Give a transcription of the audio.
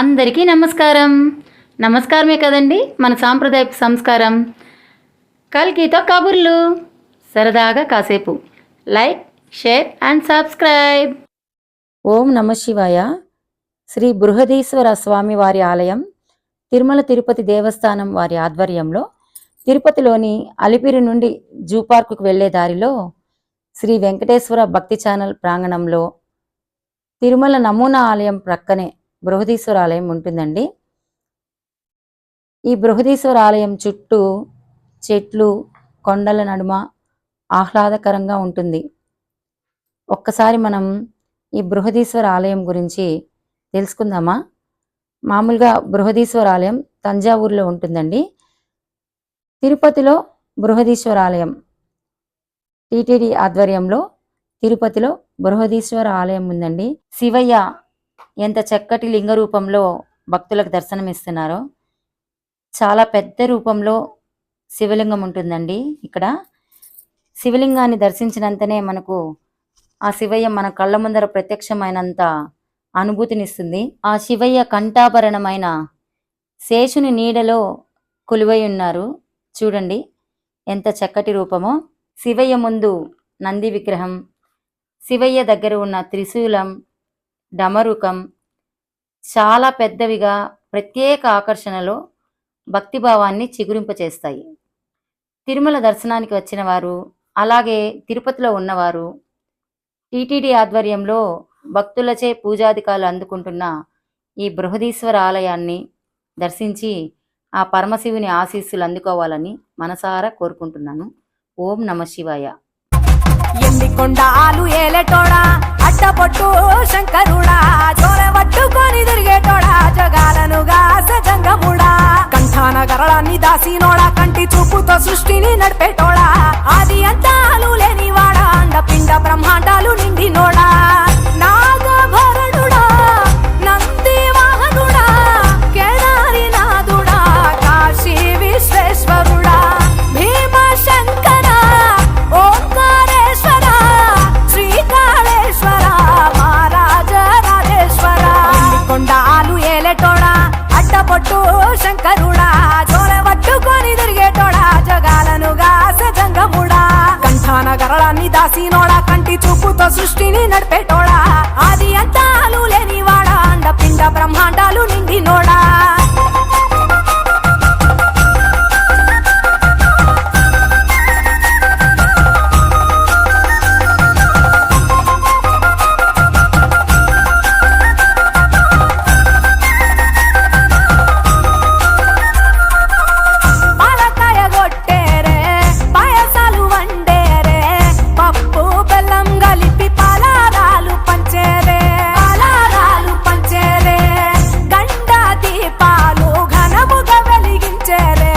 అందరికీ నమస్కారం. నమస్కారమే కదండి మన సాంప్రదాయపు సంస్కారం. కల్కితో కబుర్లు. సరదాగా కాసేపు. Like share and subscribe. ఓం నమ శివాయ. శ్రీ బృహదీశ్వర స్వామి వారి ఆలయం తిరుమల తిరుపతి దేవస్థానం వారి ఆధ్వర్యంలో తిరుపతిలోని అలిపిరి నుండి జూ పార్కుకు వెళ్ళే దారిలో శ్రీ వెంకటేశ్వర భక్తి ఛానల్ ప్రాంగణంలో తిరుమల నమూనా ఆలయం ప్రక్కనే బృహదీశ్వర ఆలయం ఉంటుందండి. ఈ బృహదీశ్వర ఆలయం చుట్టూ చెట్లు కొండల నడుమ ఆహ్లాదకరంగా ఉంటుంది. ఒక్కసారి మనం ఈ బృహదీశ్వర ఆలయం గురించి తెలుసుకుందామా? మామూలుగా బృహదీశ్వర ఆలయం తంజావూరులో ఉంటుందండి. తిరుపతిలో బృహదీశ్వర ఆలయం టీటీడీ ఆధ్వర్యంలో తిరుపతిలో బృహదీశ్వర ఆలయం ఉందండి. శివయ్య ఎంత చక్కటి లింగ రూపంలో భక్తులకు దర్శనమిస్తున్నారో చాలా పెద్ద రూపంలో శివలింగం ఉంటుందండి ఇక్కడ. శివలింగాన్ని దర్శించినంతనే మనకు ఆ శివయ్య మన కళ్ళ ముందర ప్రత్యక్షమైనంత అనుభూతినిస్తుంది. ఆ శివయ్య కంఠాభరణమైన శేషుని నీడలో కొలువై ఉన్నారు. చూడండి ఎంత చక్కటి రూపమో. శివయ్య ముందు నంది విగ్రహం శివయ్య దగ్గర ఉన్న త్రిశూలం డమరుకం చాలా పెద్దవిగా ప్రత్యేక ఆకర్షణలో భక్తిభావాన్ని చిగురింపచేస్తాయి. తిరుమల దర్శనానికి వచ్చిన వారు అలాగే తిరుపతిలో ఉన్నవారు టీటీడీ ఆధ్వర్యంలో భక్తులచే పూజాధికారులు అందుకుంటున్న ఈ బృహదీశ్వర ఆలయాన్ని దర్శించి ఆ పరమశివుని ఆశీస్సులు అందుకోవాలని మనసారా కోరుకుంటున్నాను. ఓం నమ శివాయ. ఎన్ని కొండాలు ఏలేటోడా? అట్టపొట్టు శంకరుడా? చోర పట్టుకొని తిరిగేటోడా? జగాలను గాస జంగముడా కంఠాన గరళాన్ని దాసినోడా కంటి చూపుతో సృష్టిని నడిపేటోడా? ఆది అంతాలు లేనివాడా? అండ పిండ బ్రహ్మాండాలు నిండినోడా? గాస